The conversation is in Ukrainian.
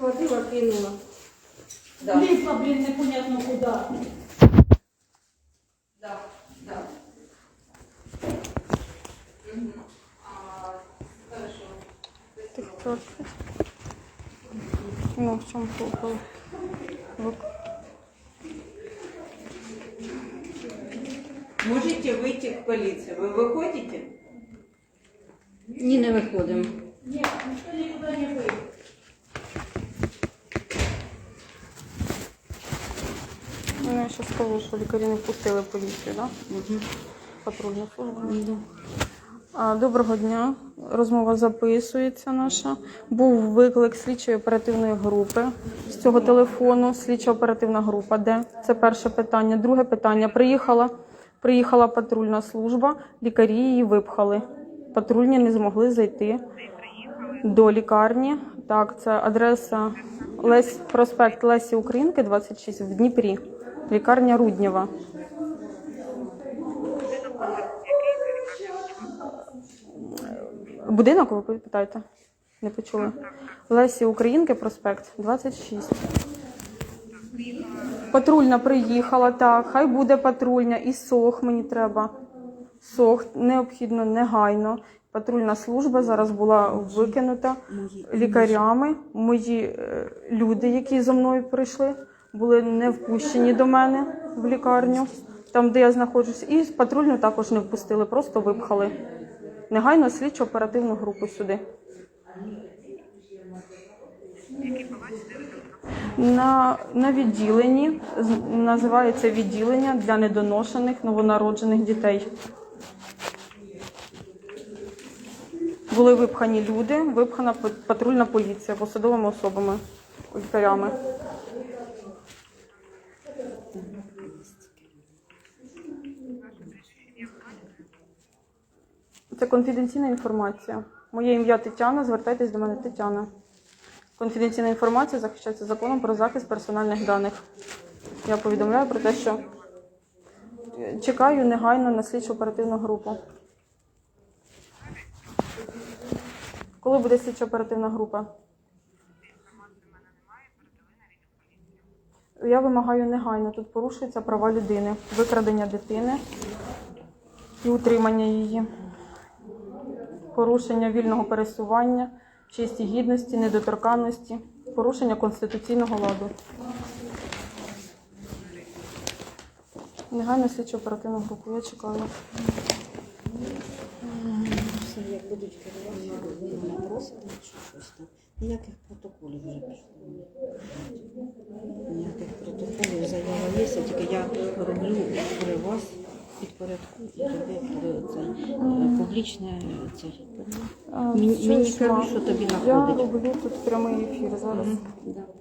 Схватила, кинула. Да. Влипла, блін, непонятно куди. Да, да. Мгм. А, хорошо. Трохи. Ну, в чому попало? Можете выйти к полиции. Вы выходите? Ні, не виходимо. Ні, ніхто нікуди не вийде. Я ще скажу, що лікарі не впустили поліцію, так? Угу. Патрульну службу. А, Доброго дня. Розмова записується наша. Був виклик слідчої оперативної групи з цього телефону. Слідча оперативна група. Де? Це перше питання. Друге питання. Приїхала, приїхала патрульна служба, лікарі її випхали. Патрульні не змогли зайти до лікарні. Так, це адреса Лесь, проспект Лесі Українки, 26 в Дніпрі. Лікарня Руднєва. Будинок ви питаєте? Не почули. Лесі Українки, проспект 26. Патрульна приїхала, так. Хай буде патрульня. І сох мені треба. Сох необхідно негайно. Патрульна служба зараз була викинута лікарями. Мої е, люди, які зі мною прийшли, були не впущені до мене в лікарню, там, де я знаходжусь. І патрульну також не впустили, просто випхали. Негайно слідчо оперативну групу сюди. На, на відділенні називається відділення для недоношених новонароджених дітей. Були випхані люди, випхана пат- патрульна поліція посадовими особами, лікарями. Це конфіденційна інформація. Моє ім'я Тетяна. Звертайтесь до мене Тетяна. Конфіденційна інформація захищається законом про захист персональних даних. Я повідомляю про те, що чекаю негайно на слідчу оперативну групу. Коли буде слідчо оперативна група? Я вимагаю негайно. Тут порушуються права людини, викрадення дитини і утримання її, порушення вільного пересування, честі гідності, недоторканності, порушення конституційного ладу. Негайно слідчо оперативну групу. Я чекаю. Як будуть керувати. Ніяких протоколів вже пішло. Є, тільки я роблю при вас підпорядку і тобі це е, публічне це. Мені, мені кажуть, що тобі Я роблю тут прямий ефір зараз. А,